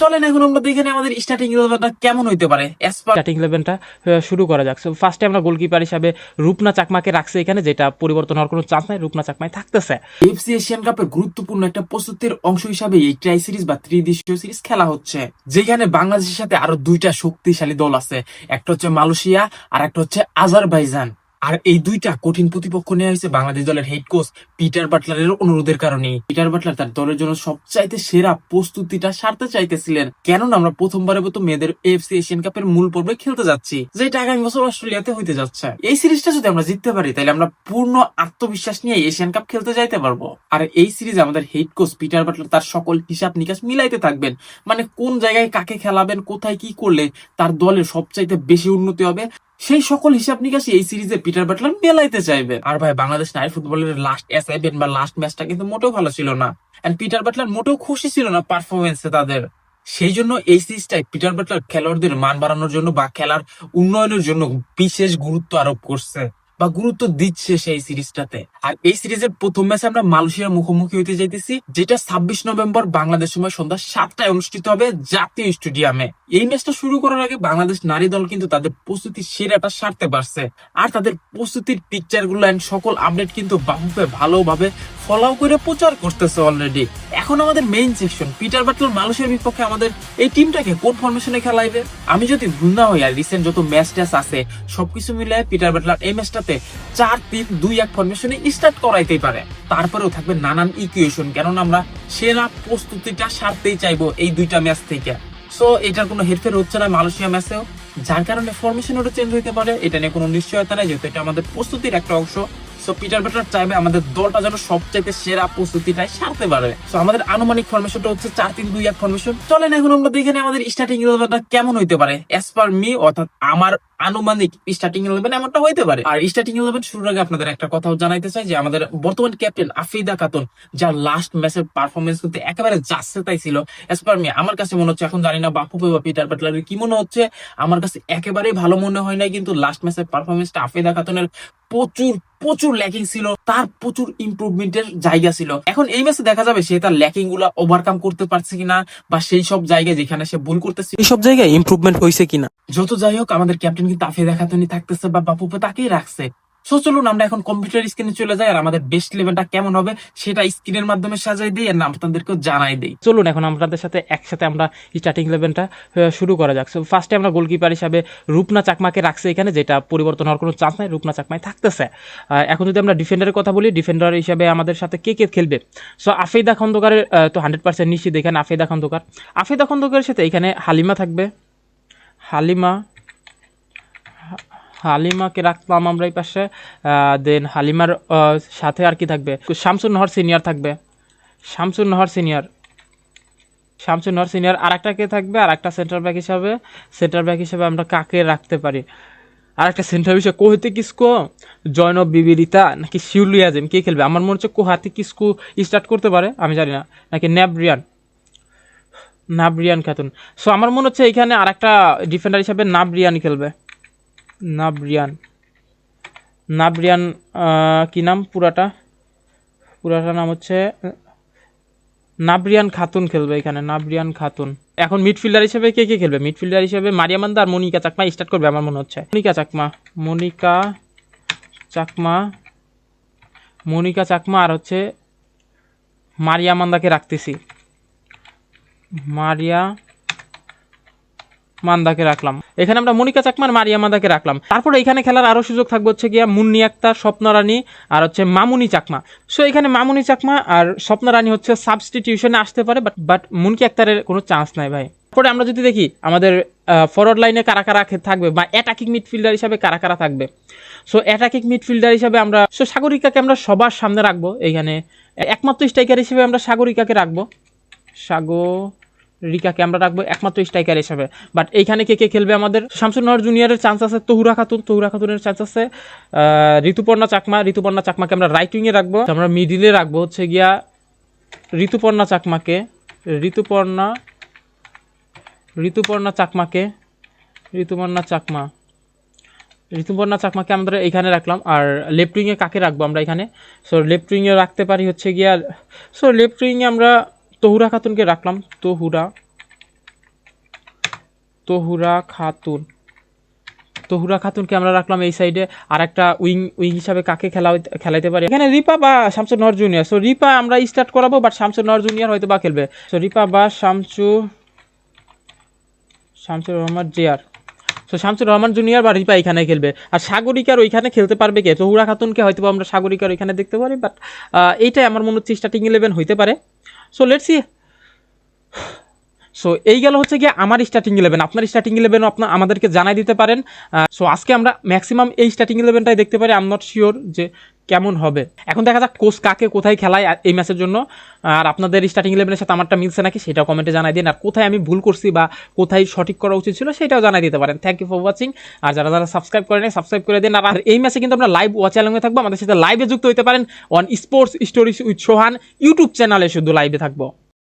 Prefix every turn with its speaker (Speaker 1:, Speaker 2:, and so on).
Speaker 1: চলেন এখন আমরা দেখে নিই আমাদের স্টার্টিং ইলেভেনটা কেমন হইতে পারে।
Speaker 2: স্টার্টিং ইলেভেনটা শুরু করা যাক। ফার্স্টে আমরা গোলকিপার হিসাবে রূপনা চাকমাকে রাখছি এখানে যেটা পরিবর্তন হওয়ার কোনো চান্স নাই রূপনা চাকমাই থাকতেছে।
Speaker 1: এফসি এশিয়ান কাপের গুরুত্বপূর্ণ একটা প্রস্তুতির অংশ হিসাবে এই ট্রাই সিরিজ বা ত্রিদেশীয় সিরিজ খেলা হচ্ছে। যেখানে বাংলাদেশের সাথে আরও দুইটা শক্তিশালী দল আছে। একটা হচ্ছে মালয়েশিয়া আর একটা হচ্ছে আজারবাইজান। আর এই দুইটা কঠিন প্রতিপক্ষ নেওয়া হয়েছে বাংলাদেশ দলের হেড কোচ পিটার বাটলারের অনুরোধের কারণে পিটার বাটলার তার দলের জন্য সবচাইতে সেরা প্রস্তুতিটা সারতে চাইতেছিলেন। কেননা আমরা প্রথমবারের মতো মেয়েদের এফসি এশিয়ান কাপের মূল পর্বে খেলতে যাচ্ছি, যেটা আগামী বছর অস্ট্রেলিয়াতে হইতে যাচ্ছে। এই সিরিজটা যদি আমরা জিততে পারি তাহলে আমরা পূর্ণ আত্মবিশ্বাস নিয়ে এশিয়ান কাপ খেলতে যাইতে পারব। আর এই সিরিজে আমাদের হেড কোচ পিটার বাটলার তার সকল হিসাব নিকাশ মিলাইতে থাকবেন। মানে কোন জায়গায় কাকে খেলাবেন, কোথায় কি করলে তার দলের সবচাইতে বেশি উন্নতি হবে সেই সকল হিসাব নিকাশই এই সিরিজে পিটার বাটলার মেলাইতে চাইবে। আর ভাই, বাংলাদেশ নারী ফুটবলের লাস্ট অ্যাসাইনমেন্ট বা লাস্ট ম্যাচটা কিন্তু মোটেও ভালো ছিল না। এন্ড পিটার বাটলার মোটেও খুশি ছিল না পারফরমেন্সে তাদের। সেই জন্য এই সিরিজটায় পিটার বাটলার খেলোয়াড়দের মান বাড়ানোর জন্য বা খেলার উন্নয়নের জন্য বিশেষ গুরুত্ব আরোপ করছে বা গুরুত্ব দিচ্ছে সেই সিরিজটাতে। আর এই সিরিজের প্রথম ম্যাচে আমরা মালয়েশিয়ার মুখোমুখি হইতে যাইতেছি, যেটা ছাব্বিশ নভেম্বর বাংলাদেশ সময় সন্ধ্যা সাতটায় অনুষ্ঠিত হবে জাতীয় স্টেডিয়ামে। এই ম্যাচটা শুরু করার আগে বাংলাদেশ নারী দল কিন্তু তাদের প্রস্তুতির সেরাটা সারতে পারছে। আর তাদের প্রস্তুতির পিকচারগুলো সকল আপডেট কিন্তু বাহুপে ভালোভাবে ফলো করে প্রচার করতেছে অলরেডি এখন আমাদের মেইন সেকশন পিটার বাটলার মালয়েশিয়ার বিপক্ষে আমাদের এই টিমটাকে কোন ফরমেশনে খেলাইবে আমি যদি ভুল না হই আর রিসেন্ট যত ম্যাচ ট্যাচ আছে, সবকিছু মিলে পিটার বাটলার এই ম্যাচটাতে চার তিন দুই এক ফরমেশনে স্টার্ট করাইতেই পারে। তারপরেও থাকবে নানান ইকুয়েশন কেননা আমরা সেরা প্রস্তুতিটা সারতেই চাইব এই দুইটা ম্যাচ থেকে। সো এটার কোনো হেরফের হচ্ছে না মালয়েশিয়া ম্যাচেও। যার কারণে ফরমেশন ওটা চেঞ্জ হইতে পারে, এটা নিয়ে কোনো নিশ্চয়তা নেই, যেহেতু এটা আমাদের প্রস্তুতির একটা অংশ। সো পিটার বেটার চাইবে আমাদের দলটা যেন সবচাইতে সেরা প্রস্তুতিটাই সারতে সো আমাদের আনুমানিক ফরমেশনটা হচ্ছে চার তিন দুই এক ফরমেশন চলেন এখন আমরা দেখে আমাদের স্টার্টিং ইলেভেনটা কেমন হইতে পারে। অ্যাজ পার মি অর্থাৎ আমার আনুমানিক স্টার্টিং ইলেভেন এমনটা হইতে পারে। আর স্টার্টিং ইলেভেন শুরুর আগে আপনাদের একটা জানাইতে চাই যে, আমাদের বর্তমান ক্যাপ্টেন আফিদা খাতুন, যার লাস্ট ম্যাচের পারফরমেন্স কিন্তু একেবারে যাচ্ছে তাই ছিল। অ্যাজ পার মি আমার কাছে মনে হচ্ছে, এখন জানি না বাপু বা পিটার বাটলারের কি মনে হচ্ছে। আমার কাছে একেবারেই ভালো মনে হয় না কিন্তু লাস্ট ম্যাচের পারফরমেন্সটা আফিদা খাতুনের প্রচুর প্রচুর ল্যাকিং ছিল তার প্রচুর ইম্প্রুভমেন্টের জায়গা ছিল। এখন এই ম্যাচে দেখা যাবে সে তার ল্যাকিংগুলা ওভারকাম করতে পারছে কিনা বা সেই সব জায়গায় যেখানে সে ভুল করতেছে।
Speaker 2: এই সব জায়গায় ইম্প্রুভমেন্ট হয়েছে কিনা?
Speaker 1: যত যাই হোক আমাদের ক্যাপ্টেন কিন্তু আফে দেখাতনি থাকতেছে বা বাপুপে তাকেই রাখছে। সো চলুন আমরা এখন কম্পিউটার স্ক্রিনে চলে যাই আর আমাদের বেস্ট লেভেলটা কেমন হবে সেটা স্ক্রিনের মাধ্যমে সাজাই দিই আর আপনাদেরকেও জানাই দিই।
Speaker 2: চলুন এখন আপনাদের সাথে একসাথে আমরা স্টার্টিং লেভেলটা শুরু করা যাক। সো ফার্স্টে আমরা গোলকিপার হিসাবে রূপনা চাকমাকে রাখছি এখানে, যেটা পরিবর্তন হওয়ার কোনো চান্স নাই, রূপনা চাকমাই থাকতেছে। এখন যদি আমরা ডিফেন্ডারের কথা বলি ডিফেন্ডার হিসাবে আমাদের সাথে কে কে খেলবে? সো আফেদা খন্দকারের তো হান্ড্রেড পার্সেন্ট নিশ্চিত এখানে আফেদা খন্দকার। আফেদা খন্দকারের সাথে এখানে হালিমা থাকবে। হালিমা হালিমাকে রাখলাম আমরা এই পাশে। দেন হালিমার সাথে আর কি থাকবে? শামসুন নহর সিনিয়র থাকবে। শামসুন নহর সিনিয়র শামসুন নহর সিনিয়র আর একটা কে থাকবে? আর একটা সেন্টার ব্যাক হিসাবে। সেন্টার ব্যাক হিসাবে আমরা কাকে রাখতে পারি? আর একটা সেন্টার হিসেবে কোহেতে কিসকো? জয়নব বিবিরিতা নাকি শিউলি, আজম? কে খেলবে? আমার মনে হচ্ছে কোহাতে কিসকু স্টার্ট করতে পারে, আমি জানি না। নাকি ন্যাবরিয়ান নাবরিয়ান খাতুন। সো আমার মনে হচ্ছে এখানে আর একটা ডিফেন্ডার হিসাবে নাবরিয়ান খেলবে। নাবরিয়ান। নাবরিয়ান কি নাম পুরাটা? পুরাটা নাম হচ্ছে, নাবরিয়ান খাতুন খেলবে এখানে, নাবরিয়ান খাতুন। এখন মিডফিল্ডার হিসেবে কে কে খেলবে? মিডফিল্ডার হিসেবে মারিয়ামান্দা আর মনিকা চাকমা স্টার্ট করবে আমার মনে হচ্ছে। মনিকা চাকমা মনিকা চাকমা মনিকা চাকমা আর হচ্ছে মারিয়ামান্দাকে রাখতেছি। মারিয়া মান্দাকে রাখলাম। এখানে আমরা মনিকা চাকমার, মারিয়া মান্দাকে রাখলাম। তারপরে এখানে খেলার আরও সুযোগ থাকবে হচ্ছে গিয়া মুন্নি আক্তার স্বপ্ন রানী আর হচ্ছে মামুনি চাকমা। সো এখানে মামুনি চাকমা আর স্বপ্ন রানী হচ্ছে সাবস্টিটিউশনে আসতে পারে বাট বাট মুনকি আক্তারের কোনো চান্স নাই ভাই। তারপরে আমরা যদি দেখি, আমাদের ফরওয়ার্ড লাইনে কারা কারা থাকবে বা অ্যাটাকিং মিডফিল্ডার হিসাবে কারা কারা থাকবে। সো অ্যাটাকিং মিডফিল্ডার হিসাবে আমরা সো সাগরিকাকে আমরা সবার সামনে রাখব। এইখানে একমাত্র স্ট্রাইকার হিসেবে আমরা সাগরিকাকে রাখব। সাগরিকাকে আমরা রাখব একমাত্র স্ট্রাইকার হিসাবে। বাট এইখানে কে কে খেলবে আমাদের? শামসুন নহর জুনিয়রের চান্স আছে, তহুরা খাতুন। তহুরা খাতুনের চান্স আছে ঋতুপর্ণা চাকমা। ঋতুপর্ণা চাকমাকে আমরা রাইট উইংয়ে রাখব। আমরা মিডিলে রাখব হচ্ছে গিয়া ঋতুপর্ণা চাকমাকে। ঋতুপর্ণা ঋতুপর্ণা চাকমাকে। ঋতুপর্ণা চাকমা। ঋতুপর্ণা চাকমাকে আমরা এখানে রাখলাম। আর লেফট উইংয়ে কাকে রাখব আমরা এখানে? সো লেফট উইংয়ে রাখতে পারি হচ্ছে গিয়া সো লেফট উইংয়ে আমরা তহুরা খাতুনকে রাখলাম। তহুরা। তহুরা খাতুন। তহুরা খাতুনকে আমরা রাখলাম এই সাইডে আর একটা উইং উইং হিসাবে কাকে খেলা খেলাইতে পারি? এখানে রিপা বা শামসুর নহর জুনিয়র সো রিপা আমরা স্টার্ট করাবো বাট শামসুর নহর জুনিয়র হয়তো বা খেলবে। সো রিপা বা শামসু, শামসুর রহমান জিয়ার সো শামসুর রহমান জুনিয়র বা রিপা এখানে খেলবে। আর সাগরিকার ওইখানে খেলতে পারবে কে? তহুরা খাতুনকে হয়তো আমরা সাগরিকার ওইখানে দেখতে পারি বাট এইটাই আমার মনে হচ্ছে স্টার্টিং ইলেভেন হইতে পারে। সো লেটস সি সো এই গেল হচ্ছে গিয়ে আমার স্টার্টিং ইলেভেন আপনার স্টার্টিং ইলেভেনও আপনার আমাদেরকে জানাই দিতে পারেন। সো আজকে আমরা ম্যাক্সিমাম এই স্টার্টিং ইলেভেনটাই দেখতে পারি। আম নট শিওর যে কেমন হবে? এখন দেখা যাক কোচ কাকে কোথায় খেলায় এই ম্যাচের জন্য। আর আপনাদের স্টার্টিং ইলেভেনের সাথে আমারটা মিলছে নাকি সেটাও কমেন্টে জানাই দিন। আর কোথায় আমি ভুল করছি বা কোথায় সঠিক করা উচিত ছিল সেটাও জানাই দিতে পারেন। থ্যাংক ইউ ফর ওয়াচিং আর যারা যারা সাবস্ক্রাইব করে করেন সাবস্ক্রাইব করে দিন। আর এই ম্যাচে কিন্তু আমরা লাইভ ওয়াচ অ্যালংয়ে থাকব। আমাদের সাথে লাইভে যুক্ত হতে পারেন on sports stories with Sohan YouTube চ্যানেলে শুধু লাইভে থাকব।